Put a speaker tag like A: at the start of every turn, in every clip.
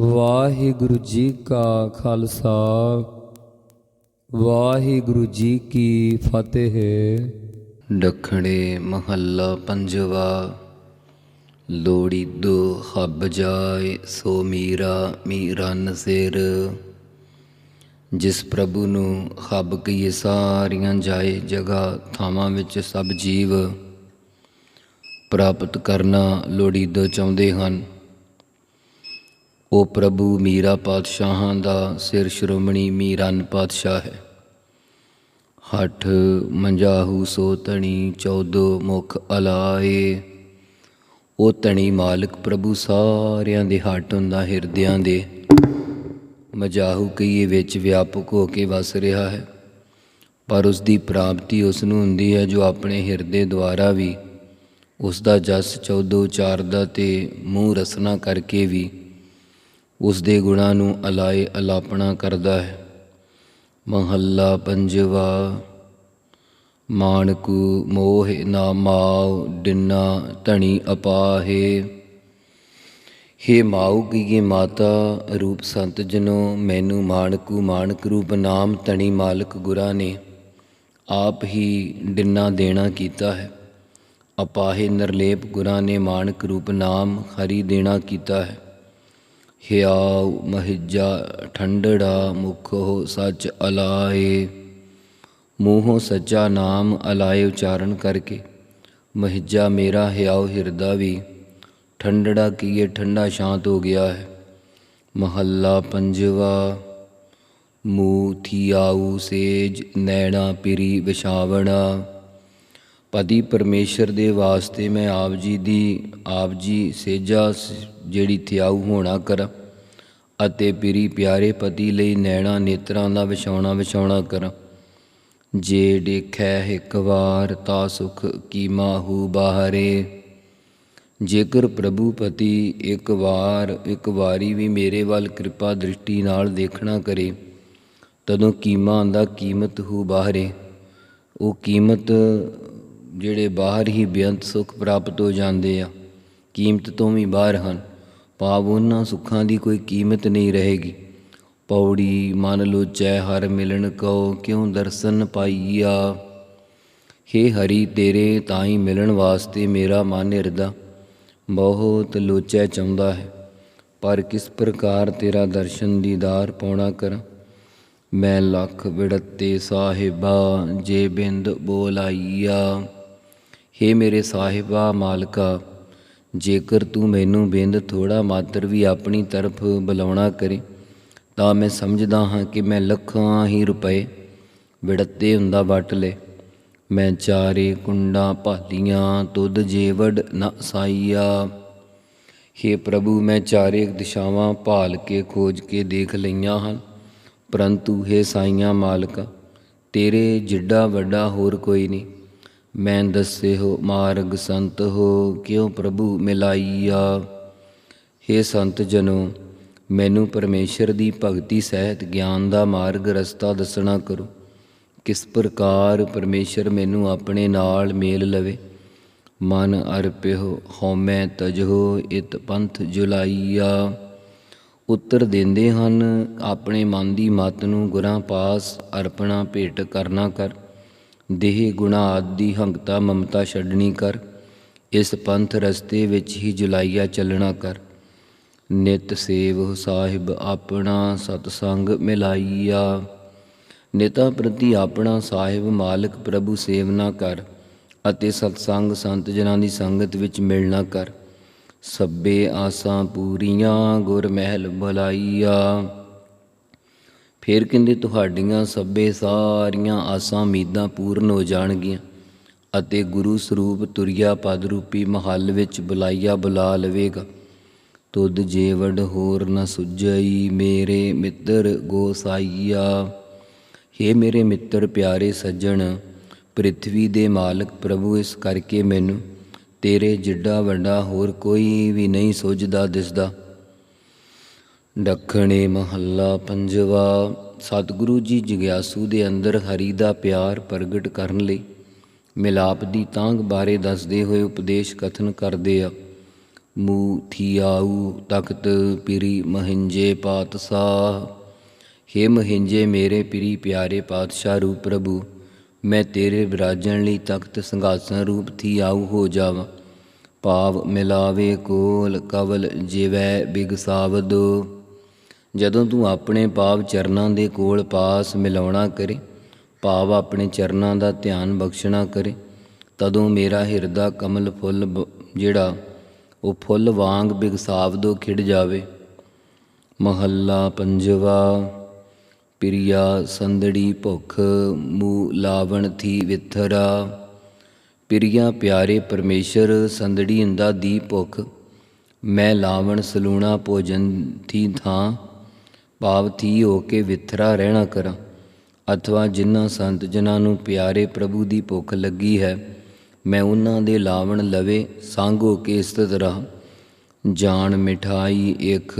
A: ਵਾਹਿਗੁਰੂ ਜੀ ਕਾ ਖਾਲਸਾ, ਵਾਹਿਗੁਰੂ ਜੀ ਕੀ ਫਤਿਹ।
B: ਦੱਖਣੇ ਮਹੱਲਾ ਪੰਜਵਾ ਲੋੜੀ ਦੋ ਹੱਬ ਜਾਏ, ਸੋ ਮੀਰਾ ਮੀਰਨ ਸਿਰ। ਜਿਸ ਪ੍ਰਭੂ ਨੂੰ ਹੱਬ ਕਈਏ ਸਾਰੀਆਂ ਜਾਏ ਜਗਾ ਥਾਵਾਂ ਵਿੱਚ ਸਭ ਜੀਵ। ਪ੍ਰਾਪਤ ਕਰਨਾ ਲੋੜੀ ਦੋ ਚਾਹੁੰਦੇ ਹਨ। ਉਹ ਪ੍ਰਭੂ ਮੀਰਾ ਪਾਤਸ਼ਾਹਾਂ ਦਾ ਸਿਰ ਸ਼੍ਰੋਮਣੀ ਮੀਰਨ ਪਾਤਸ਼ਾਹ ਹੈ। ਹਠ ਮੰਜਾਹੂ ਸੋ ਤਣੀ ਚੌਦੋ ਮੁਖ ਅਲਾਏ। ਉਹ ਤਣੀ ਮਾਲਕ ਪ੍ਰਭੂ ਸਾਰਿਆਂ ਦੇ ਹੱਟ ਹੁੰਦਾ ਹਿਰਦਿਆਂ ਦੇ। ਮਜਾਹੂ ਕਈਏ ਵਿੱਚ ਵਿਆਪਕ ਹੋ ਕੇ ਵਸ ਰਿਹਾ ਹੈ। ਪਰ ਉਸ ਦੀ ਪ੍ਰਾਪਤੀ ਉਸ ਨੂੰ ਹੁੰਦੀ ਹੈ ਜੋ ਆਪਣੇ ਹਿਰਦੇ ਦੁਆਰਾ ਵੀ ਉਸ ਦਾ ਜਸ ਚੌਦੋ ਉਚਾਰਦਾ ਤੇ ਮੂੰਹ ਰਸਨਾ ਕਰਕੇ ਵੀ ਉਸ ਦੇ ਗੁਣਾਂ ਨੂੰ ਅਲਾਏ ਅਲਾਪਣਾ ਕਰਦਾ ਹੈ। ਮਹੱਲਾ ਪੰਜਵਾ ਮਾਨਕੂ ਮੋਹ ਨਾ ਮਾਉ, ਡਿਨਾ ਧਣੀ ਅਪਾਹੇ। ਹੇ ਮਾਉ ਕੀ ਮਾਤਾ, ਰੂਪ ਸੰਤ ਜਨੋ, ਮੈਨੂੰ ਮਾਨਕੂ ਮਾਨਕ ਰੂਪ ਨਾਮ ਧਣੀ ਮਾਲਕ ਗੁਰਾਂ ਨੇ ਆਪ ਹੀ ਡਿਨਾ ਦੇਣਾ ਕੀਤਾ ਹੈ। ਅਪਾਹੇ ਨਰਲੇਪ ਗੁਰਾਂ ਨੇ ਮਾਨਕ ਰੂਪ ਨਾਮ ਹਰੀ ਦੇਣਾ ਕੀਤਾ ਹੈ। ਹਿਆਉ ਮਹਿਜਾ ਠੰਡੜਾ ਮੁਖੋ ਸੱਚ ਅਲਾਏ। ਮੂੰਹੋਂ ਸੱਚਾ ਨਾਮ ਅਲਾਏ ਉਚਾਰਨ ਕਰਕੇ, ਮਹਿਜਾ ਮੇਰਾ ਹਿਆਉ ਹਿਰਦਾ ਵੀ, ਠੰਡੜਾ ਕੀਏ ਠੰਡਾ ਸ਼ਾਂਤ ਹੋ ਗਿਆ ਹੈ। ਮਹੱਲਾ ਪੰਜਵਾ, ਮੂਹ ਥੀਆਉ ਸੇਜ ਨੈਣਾ ਪਿਰੀ ਵਿਛਾਵਣਾ। ਪਤੀ ਪਰਮੇਸ਼ਰ ਦੇ ਵਾਸਤੇ ਮੈਂ ਆਪ ਜੀ ਦੀ, ਆਪ ਜੀ ਸੇਜਾ ਸ- ਜਿਹੜੀ ਥਿਆਉ ਹੋਣਾ ਕਰਾਂ ਅਤੇ ਪਿਰੀ ਪਿਆਰੇ ਪਤੀ ਲਈ ਨੈਣਾ ਨੇਤਰਾਂ ਦਾ ਵਿਛਾਉਣਾ ਵਿਛਾਉਣਾ ਕਰਾਂ। ਜੇ ਦੇਖੈ ਇੱਕ ਵਾਰ ਤਾ ਸੁਖ ਕੀ ਮਾਹੂ ਬਾਹਰੇ। ਜੇਕਰ ਪ੍ਰਭੂ ਪਤੀ ਇੱਕ ਵਾਰ, ਇੱਕ ਵਾਰੀ ਵੀ ਮੇਰੇ ਵੱਲ ਕਿਰਪਾ ਦ੍ਰਿਸ਼ਟੀ ਨਾਲ ਦੇਖਣਾ ਕਰੇ, ਤਦੋਂ ਕੀਮਾ ਦਾ ਕੀਮਤ ਹੂ ਬਾਹਰੇ। ਉਹ ਕੀਮਤ ਜਿਹੜੇ ਬਾਹਰ ਹੀ ਬੇਅੰਤ ਸੁਖ ਪ੍ਰਾਪਤ ਹੋ ਜਾਂਦੇ ਆ, ਕੀਮਤ ਤੋਂ ਵੀ ਬਾਹਰ ਹਨ। ਭਾਵ ਉਹਨਾਂ ਸੁੱਖਾਂ ਦੀ ਕੋਈ ਕੀਮਤ ਨਹੀਂ ਰਹੇਗੀ। ਪੌੜੀ ਮਨ ਲੋਚੈ ਹਰ ਮਿਲਣ ਕਉ, ਕਿਉ ਦਰਸ਼ਨ ਪਾਈਆ? ਹੇ ਹਰੀ, ਤੇਰੇ ਤਾਈ ਮਿਲਣ ਵਾਸਤੇ ਮੇਰਾ ਮਨ ਹਿਰਦਾ, ਬਹੁਤ ਲੋਚੈ ਚਾਹੁੰਦਾ ਹੈ। ਪਰ ਕਿਸ ਪ੍ਰਕਾਰ ਤੇਰਾ ਦਰਸ਼ਨ ਦੀਦਾਰ ਪਾਉਣਾ ਕਰਾਂ? ਮੈਂ ਲੱਖ ਵਿੜਤੇ ਸਾਹਿਬਾ, ਜੇ ਬਿੰਦ ਬੋਲਾਈਆ। ਹੇ ਮੇਰੇ ਸਾਹਿਬਾ ਮਾਲਕਾ, ਜੇਕਰ ਤੂੰ ਮੈਨੂੰ ਬਿੰਦ ਥੋੜਾ ਮਾਤਰ ਵੀ ਆਪਣੀ ਤਰਫ ਬੁਲਾਉਣਾ ਕਰੇ, ਤਾਂ ਮੈਂ ਸਮਝਦਾ ਹਾਂ ਕਿ ਮੈਂ ਲੱਖਾਂ ਹੀ ਰੁਪਏ ਵਿੜਤੇ ਹੁੰਦਾ ਵਟ ਲੈ। ਮੈਂ ਚਾਰੇ ਕੁੰਡਾਂ ਭਾਲੀਆਂ, ਤੁਧ ਜੇਵੜ ਨਾ ਸਾਈਆ। ਹੇ ਪ੍ਰਭੂ, ਮੈਂ ਚਾਰੇ ਦਿਸ਼ਾਵਾਂ ਭਾਲ ਕੇ ਖੋਜ ਕੇ ਦੇਖ ਲਈਆਂ ਹਨ, ਪਰੰਤੂ ਹੇ ਸਾਈਆਂ ਮਾਲਕ, ਤੇਰੇ ਜਿੱਡਾ ਵੱਡਾ ਹੋਰ ਕੋਈ ਨਹੀਂ। ਮੈਂ ਦੱਸੇ ਹੋ ਮਾਰਗ ਸੰਤ ਹੋ, ਕਿਉ ਪ੍ਰਭੂ ਮਿਲਾਈਆ? ਹੇ ਸੰਤ ਜਨੋ, ਮੈਨੂੰ ਪਰਮੇਸ਼ਰ ਦੀ ਭਗਤੀ ਸਹਿਤ ਗਿਆਨ ਦਾ ਮਾਰਗ ਰਸਤਾ ਦੱਸਣਾ ਕਰੋ। ਕਿਸ ਪ੍ਰਕਾਰ ਪਰਮੇਸ਼ਰ ਮੈਨੂੰ ਆਪਣੇ ਨਾਲ ਮੇਲ ਲਵੇ? ਮਨ ਅਰਪਿਓ, ਹਉਮੈ ਤਜੋ, ਇਤ ਪੰਥ ਜੁਲਾਈਆ। ਉੱਤਰ ਦਿੰਦੇ ਹਨ, ਆਪਣੇ ਮਨ ਦੀ ਮਤ ਨੂੰ ਗੁਰਾਂ ਪਾਸ ਅਰਪਣਾ, ਭੇਟ ਕਰਨਾ ਕਰ। ਦੇਹ ਗੁਣਾ ਆਦਿ ਹੰਗਤਾ ਮਮਤਾ ਛੱਡਣੀ ਕਰ, ਇਸ ਪੰਥ ਰਸਤੇ ਵਿੱਚ ਹੀ ਜੁਲਾਈਆ ਚੱਲਣਾ ਕਰ। ਨਿਤ ਸੇਵ ਸਾਹਿਬ ਆਪਣਾ ਸਤ ਸੰਗ ਮਿਲਾਈਆ। ਨਿਤਾ ਪ੍ਰਤੀ ਆਪਣਾ ਸਾਹਿਬ ਮਾਲਕ ਪ੍ਰਭੂ ਸੇਵਨਾ ਕਰ, ਅਤੇ ਸਤਸੰਗ ਸੰਤ ਜਨਾਂ ਦੀ ਸੰਗਤ ਵਿੱਚ ਮਿਲਣਾ ਕਰ। ਸੱਬੇ ਆਸਾਂ ਪੂਰੀਆਂ ਗੁਰ ਮਹਿਲ ਬੁਲਾਈਆ ਫਿਰ ਕਹਿੰਦੇ ਤੁਹਾਡੀਆਂ ਸੱਬੇ ਸਾਰੀਆਂ ਆਸਾਂ ਉਮੀਦਾਂ ਪੂਰਨ ਹੋ ਜਾਣਗੀਆਂ ਅਤੇ ਗੁਰੂ ਸਰੂਪ ਤੁਰਿਆ ਪਦ ਰੂਪੀ ਮਹੱਲ ਵਿੱਚ ਬੁਲਾਈਆ ਬੁਲਾ ਲਵੇਗਾ। ਤੁਧ ਜੇਵੜ ਹੋਰ ਨ ਸੁਝਈ ਮੇਰੇ ਮਿੱਤਰ ਗੋਸਾਈਆ। ਹੇ ਮੇਰੇ ਮਿੱਤਰ ਪਿਆਰੇ ਸੱਜਣ, ਪ੍ਰਿਥਵੀ ਦੇ ਮਾਲਕ ਪ੍ਰਭੂ ਇਸ ਕਰਕੇ ਮੈਨੂੰ ਤੇਰੇ ਜਿੱਡਾ ਵੱਡਾ ਹੋਰ ਕੋਈ ਵੀ ਨਹੀਂ ਸੁਝਦਾ ਦਿਸਦਾ। ਦੱਖਣੇ ਮਹੱਲਾ ਪੰਜਵਾ, ਸਤਿਗੁਰੂ ਜੀ ਜਿਗਿਆਸੂ ਦੇ ਅੰਦਰ ਹਰੀ ਦਾ ਪਿਆਰ ਪ੍ਰਗਟ ਕਰਨ ਲਈ ਮਿਲਾਪ ਦੀ ਤਾਂਘ ਬਾਰੇ ਦੱਸਦੇ ਹੋਏ ਉਪਦੇਸ਼ ਕਥਨ ਕਰਦੇ ਆ। ਮੂ ਥੀਆਊ ਤਖਤ ਪਿਰੀ ਮਹਿੰਜੇ ਪਾਤਸ਼ਾਹ, ਹੇ ਮਹਿੰਜੇ ਮੇਰੇ ਪਿਰੀ ਪਿਆਰੇ ਪਾਤਸ਼ਾਹ ਰੂਪ ਪ੍ਰਭੂ, ਮੈਂ ਤੇਰੇ ਵਿਰਾਜਣ ਲਈ ਤਖਤ ਸਿੰਘਾਸਨ ਰੂਪ ਥੀਆਊ ਹੋ ਜਾਵਾਂ। ਭਾਵ ਮਿਲਾਵੇ ਕੋਲ ਕਵਲ ਜਿਵੈ ਬਿਗਸਾਵਦੋ ਜਦੋਂ ਤੂੰ ਆਪਣੇ ਪਾਵ ਚਰਨਾਂ ਦੇ ਕੋਲ ਪਾਸ ਮਿਲਾਉਣਾ ਕਰੇ ਭਾਵ ਆਪਣੇ ਚਰਨਾਂ ਦਾ ਧਿਆਨ ਬਖਸ਼ਣਾ ਕਰੇ, ਤਦੋਂ ਮੇਰਾ ਹਿਰਦਾ ਕਮਲ ਫੁੱਲ ਬ- ਜਿਹੜਾ ਉਹ ਫੁੱਲ ਵਾਂਗ ਬਿਗਸਾਵਦੋ ਖਿੜ ਜਾਵੇ। ਮਹੱਲਾ ਪੰਜਵਾ, ਪ੍ਰਿਆ ਸੰਦੜੀ ਭੁਖ ਮੂ ਲਾਵਣ ਥੀ ਵਿਥਰਾ। ਪ੍ਰਿਆ ਪਿਆਰੇ ਪਰਮੇਸ਼ਰ, ਸੰਦੜੀ ਅੰਦਾ ਦੀ ਭੁਖ, ਮੈਂ ਲਾਵਣ ਸਲੂਣਾ ਭੋਜਨ ਥੀ ਥਾਂ। ਭਾਵ ਥੀ ਹੋ ਕੇ ਵਿਥਰਾ ਰਹਿਣਾ ਕਰਾਂ, ਅਥਵਾ ਜਿਨ੍ਹਾਂ ਸੰਤ ਜਨਾਂ ਨੂੰ ਪਿਆਰੇ ਪ੍ਰਭੂ ਦੀ ਭੁੱਖ ਲੱਗੀ ਹੈ, ਮੈਂ ਉਹਨਾਂ ਦੇ ਲਾਵਣ ਲਵੇ ਸੰਗ ਹੋ ਕੇ ਸਥਿਤ ਰਹਾ। ਜਾਣ ਮਿਠਾਈ ਇਕ,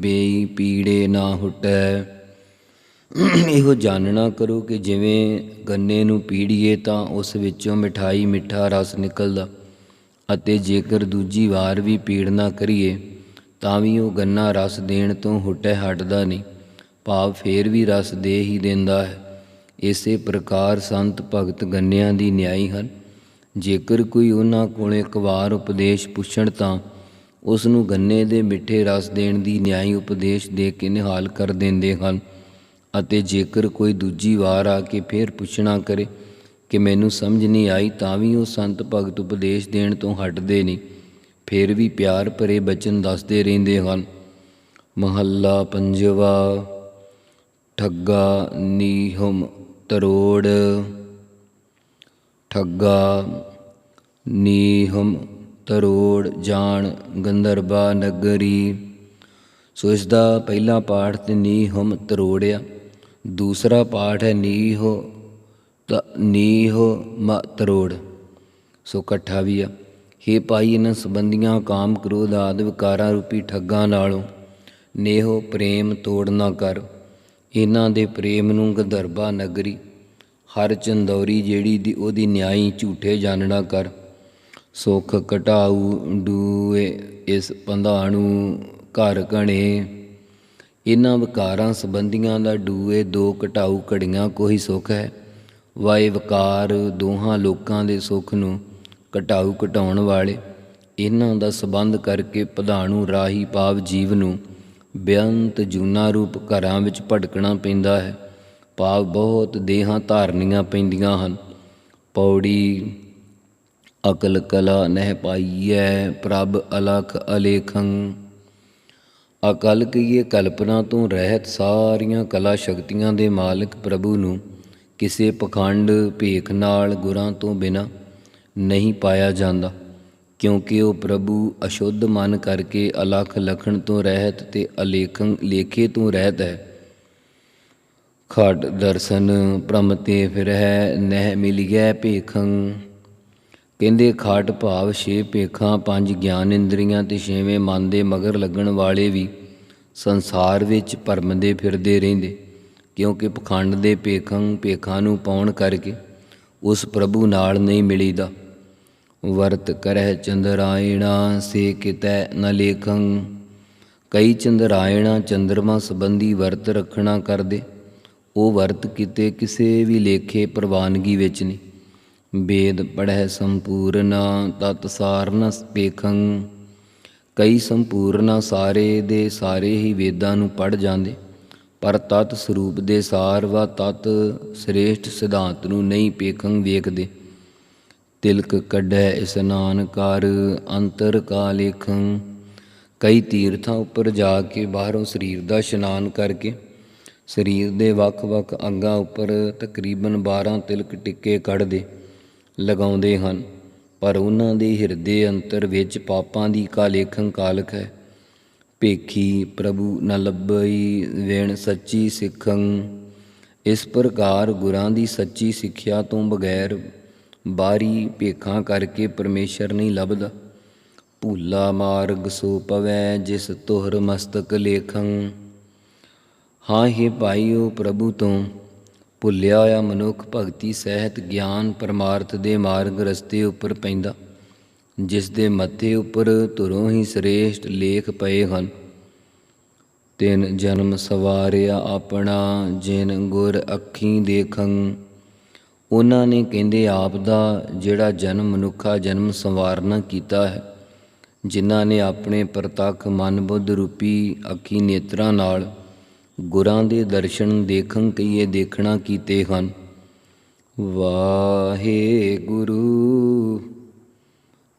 B: ਬੇਈ ਪੀੜੇ ਨਾ ਹੁਟੈ। ਇਹੋ ਜਾਣਨਾ ਕਰੋ ਕਿ ਜਿਵੇਂ ਗੰਨੇ ਨੂੰ ਪੀੜੀਏ ਤਾਂ ਉਸ ਵਿੱਚੋਂ ਮਿਠਾਈ ਮਿੱਠਾ ਰਸ ਨਿਕਲਦਾ, ਅਤੇ ਜੇਕਰ ਦੂਜੀ ਵਾਰ ਵੀ ਪੀੜਨਾ ਕਰੀਏ ਤਾਂ ਵੀ ਉਹ ਗੰਨਾ ਰਸ ਦੇਣ ਤੋਂ ਹੁਟੇ ਹਟਦਾ ਨਹੀਂ। ਭਾਵ ਫੇਰ ਵੀ ਰਸ ਦੇ ਹੀ ਦਿੰਦਾ ਹੈ। ਇਸੇ ਪ੍ਰਕਾਰ ਸੰਤ ਭਗਤ ਗੰਨਿਆਂ ਦੀ ਨਿਆਈ ਹਨ। ਜੇਕਰ ਕੋਈ ਉਹਨਾਂ ਕੋਲ ਇੱਕ ਵਾਰ ਉਪਦੇਸ਼ ਪੁੱਛਣ ਤਾਂ ਉਸ ਨੂੰ ਗੰਨੇ ਦੇ ਮਿੱਠੇ ਰਸ ਦੇਣ ਦੀ ਨਿਆਈ ਉਪਦੇਸ਼ ਦੇ ਕੇ ਨਿਹਾਲ ਕਰ ਦਿੰਦੇ ਹਨ ਅਤੇ ਜੇਕਰ ਕੋਈ ਦੂਜੀ ਵਾਰ ਆ ਕੇ ਫੇਰ ਪੁੱਛਣਾ ਕਰੇ ਕਿ ਮੈਨੂੰ ਸਮਝ ਨਹੀਂ ਆਈ ਤਾਂ ਵੀ ਉਹ ਸੰਤ ਭਗਤ ਉਪਦੇਸ਼ ਦੇਣ ਤੋਂ ਹਟਦੇ ਨਹੀਂ। ਫਿਰ ਵੀ ਪਿਆਰ ਭਰੇ ਬਚਨ ਦੱਸਦੇ ਰਹਿੰਦੇ ਹਨ। ਮਹੱਲਾ ਪੰਜਵਾ, ਠੱਗਾ ਨੀਹਮ ਤਰੋੜ। ਠੱਗਾ ਨੀਹਮ ਤਰੋੜ ਜਾਣ ਗੰਦਰਬਾ ਨਗਰੀ। ਸੋ ਇਸ ਦਾ ਪਹਿਲਾ ਪਾਠ ਤੇ ਨੀਹਮ ਤਰੋੜਿਆ। ਦੂਸਰਾ ਪਾਠ ਹੈ ਨੀਹੋ, ਤ ਨੀਹੋ ਮ ਤਰੋੜ। ਸੋ ਇਕੱਠਾ ਵੀ ਆ। ਹੇ ਭਾਈ ਇਹਨਾਂ ਸੰਬੰਧੀਆਂ ਕਾਮ ਕ੍ਰੋਧ ਆਦਿ ਵਿਕਾਰਾਂ ਰੂਪੀ ਠੱਗਾਂ ਨਾਲੋਂ ਨੇਹੋ ਪ੍ਰੇਮ ਤੋੜ ਨਾ ਕਰ। ਇਹਨਾਂ ਦੇ ਪ੍ਰੇਮ ਨੂੰ ਗੰਧਰਬਾ ਨਗਰੀ। ਹਰ ਚੰਦੌਰੀ ਜਿਹੜੀ ਦੀ ਉਹਦੀ ਨਿਆਈ ਝੂਠੇ ਜਾਣਨਾ ਕਰ। ਸੁਖ ਘਟਾਊ ਡੂਏ ਇਸ ਪੰਧਾਣੂ ਘਰ ਘਣੇ। ਇਹਨਾਂ ਵਿਕਾਰਾਂ ਸੰਬੰਧੀਆਂ ਦਾ ਡੂਏ ਦੋ ਘਟਾਊ ਘੜੀਆਂ ਕੋਈ ਸੁਖ ਹੈ। ਵਾਏ ਵਿਕਾਰ ਦੋਹਾਂ ਲੋਕਾਂ ਦੇ ਸੁਖ ਨੂੰ ਘਟਾਊ ਘਟਾਉਣ ਵਾਲੇ। ਇਹਨਾਂ ਦਾ ਸਬੰਧ ਕਰਕੇ ਪ੍ਰਧਾਨੂ ਰਾਹੀ ਪਾਵ ਜੀਵ ਨੂੰ ਬੇਅੰਤ ਜੂਨਾ ਰੂਪ ਘਰਾਂ ਵਿੱਚ ਭਟਕਣਾ ਪੈਂਦਾ ਹੈ। ਭਾਵ ਬਹੁਤ ਦੇਹਾਂ ਧਾਰਨੀਆਂ ਪੈਂਦੀਆਂ ਹਨ। ਪੌੜੀ, ਅਕਲ ਕਲਾ ਨਹਿ ਪਾਈਐ ਪ੍ਰਭ ਅਲਖ ਅਲੇਖੰ। ਅਕਲ ਕੀਏ ਕਲਪਨਾ ਤੋਂ ਰਹਿਤ ਸਾਰੀਆਂ ਕਲਾ ਸ਼ਕਤੀਆਂ ਦੇ ਮਾਲਕ ਪ੍ਰਭੂ ਨੂੰ ਕਿਸੇ ਪਖੰਡ ਭੇਖ ਨਾਲ ਗੁਰਾਂ ਤੋਂ ਬਿਨਾ ਨਹੀਂ ਪਾਇਆ ਜਾਂਦਾ, ਕਿਉਂਕਿ ਉਹ ਪ੍ਰਭੂ ਅਸ਼ੁੱਧ ਮਨ ਕਰਕੇ ਅਲਖ ਲਖਣ ਤੋਂ ਰਹਿਤ ਤੇ ਅਲੇਖੰ ਲੇਖੇ ਤੋਂ ਰਹਿਤ ਹੈ। ਖੜ ਦਰਸ਼ਨ ਭ੍ਰਮ ਤੇ ਫਿਰ ਹੈ, ਨਹਿ ਮਿਲਿਐ ਭੇਖੰ। ਕਹਿੰਦੇ ਖਾਟ ਭਾਵ ਛੇ ਭੇਖਾਂ, ਪੰਜ ਗਿਆਨ ਇੰਦਰੀਆਂ ਤੇ ਛੇਵੇਂ ਮਨ ਦੇ ਮਗਰ ਲੱਗਣ ਵਾਲੇ ਵੀ ਸੰਸਾਰ ਵਿੱਚ ਭਰਮਦੇ ਫਿਰਦੇ ਰਹਿੰਦੇ, ਕਿਉਂਕਿ ਪਖੰਡ ਦੇ ਭੇਖੰ ਭੇਖਾਂ ਨੂੰ ਪਾਉਣ ਕਰਕੇ ਉਸ ਪ੍ਰਭੂ ਨਾਲ ਨਹੀਂ ਮਿਲੀਦਾ। ਵਰਤ ਕਰਹਿ ਚੰਦਰਾਇਣਾ, ਸੇ ਕਿਤੈ ਨ ਲੇਖੰ। ਕਈ ਚੰਦਰਾਇਣਾ ਚੰਦਰਮਾ ਸੰਬੰਧੀ ਵਰਤ ਰੱਖਣਾ ਕਰਦੇ। ਉਹ ਵਰਤ ਕਿਤੇ ਕਿਸੇ ਵੀ ਲੇਖੇ ਪ੍ਰਵਾਨਗੀ ਵਿੱਚ ਨਹੀਂ ਵੇਦ ਪੜਹਿ ਸੰਪੂਰਨਾ, ਤਤ ਸਾਰਨਾ ਪੇਖੰ। ਕਈ ਸੰਪੂਰਨਾ ਸਾਰੇ ਦੇ ਸਾਰੇ ਹੀ ਵੇਦਾਂ ਨੂੰ ਪੜ ਜਾਂਦੇ। ਪਰ ਤਤ ਸਰੂਪ ਦੇ ਸਾਰ ਵਾ ਤਤ ਸ੍ਰੇਸ਼ਟ ਸਿਧਾਂਤ ਨੂੰ ਨਹੀਂ ਪੇਖੰ ਵੇਖਦੇ। ਤਿਲਕ ਕੱਢੈ ਇਸਨਾਨ ਕਰ ਅੰਤਰ ਕਾ ਕਈ ਤੀਰਥਾਂ ਉੱਪਰ ਜਾ ਕੇ ਬਾਹਰੋਂ ਸਰੀਰ ਦਾ ਇਸ਼ਨਾਨ ਕਰਕੇ ਸਰੀਰ ਦੇ ਵੱਖ-ਵੱਖ ਅੰਗਾਂ ਉੱਪਰ ਤਕਰੀਬਨ 12 ਤਿਲਕ ਟਿੱਕੇ ਕੱਢਦੇ ਲਗਾਉਂਦੇ ਹਨ, ਪਰ ਉਹਨਾਂ ਦੇ ਹਿਰਦੇ ਅੰਤਰ ਵਿੱਚ ਪਾਪਾਂ ਦੀ ਕਾਲੇਖੰ ਕਾਲਕ ਹੈ। ਭੇਖੀ ਪ੍ਰਭੂ ਨ ਲੱਭਈ ਵੇਣ ਸੱਚੀ ਸਿੱਖੰ। ਇਸ ਪ੍ਰਕਾਰ ਗੁਰਾਂ ਦੀ ਸੱਚੀ ਸਿੱਖਿਆ ਤੋਂ ਬਗੈਰ ਬਾਰੀ ਭੇਖਾਂ ਕਰਕੇ ਪਰਮੇਸ਼ਰ ਨਹੀਂ ਲੱਭਦਾ। ਭੂਲਾ ਮਾਰਗ ਸੋ ਪਵੈ, ਜਿਸ ਤੋਹਰ ਮਸਤਕ ਲੇਖੰ। ਹਾਂ ਹੀ ਭਾਈਓ ਪ੍ਰਭੂ ਤੋਂ, ਭੁੱਲਿਆ ਹੋਇਆ ਮਨੁੱਖ ਭਗਤੀ ਸਹਿਤ ਗਿਆਨ ਪਰਮਾਰਥ ਦੇ ਮਾਰਗ ਰਸਤੇ ਉੱਪਰ ਪੈਂਦਾ। ਜਿਸ ਦੇ ਮੱਥੇ ਉੱਪਰ ਧੁਰੋਂ ਹੀ ਸ੍ਰੇਸ਼ਟ ਲੇਖ ਪਏ ਹਨ। ਤਿਨ ਜਨਮ ਸਵਾਰਿਆ ਆਪਣਾ, ਜਿਨ ਗੁਰ ਅੱਖੀਂ ਦੇਖੰ। ਉਹਨਾਂ ਨੇ ਕਹਿੰਦੇ, ਆਪ ਦਾ ਜਿਹੜਾ ਜਨਮ ਮਨੁੱਖਾ ਜਨਮ ਸੰਵਾਰਨਾ ਕੀਤਾ ਹੈ, ਜਿਨ੍ਹਾਂ ਨੇ ਆਪਣੇ ਪ੍ਰਤੱਖ ਮਨ ਬੁੱਧ ਰੂਪੀ ਅੱਖੀ ਨੇਤਰਾਂ ਨਾਲ ਗੁਰਾਂ ਦੇ ਦਰਸ਼ਨ ਦੇਖਣ ਕਈਏ ਦੇਖਣਾ ਕੀਤੇ ਹਨ। ਵਾਹਿਗੁਰੂ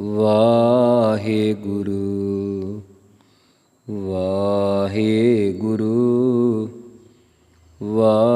B: ਵਾਹਿਗੁਰੂ ਵਾਹਿਗੁਰੂ ਵਾਹਿਗੁਰੂ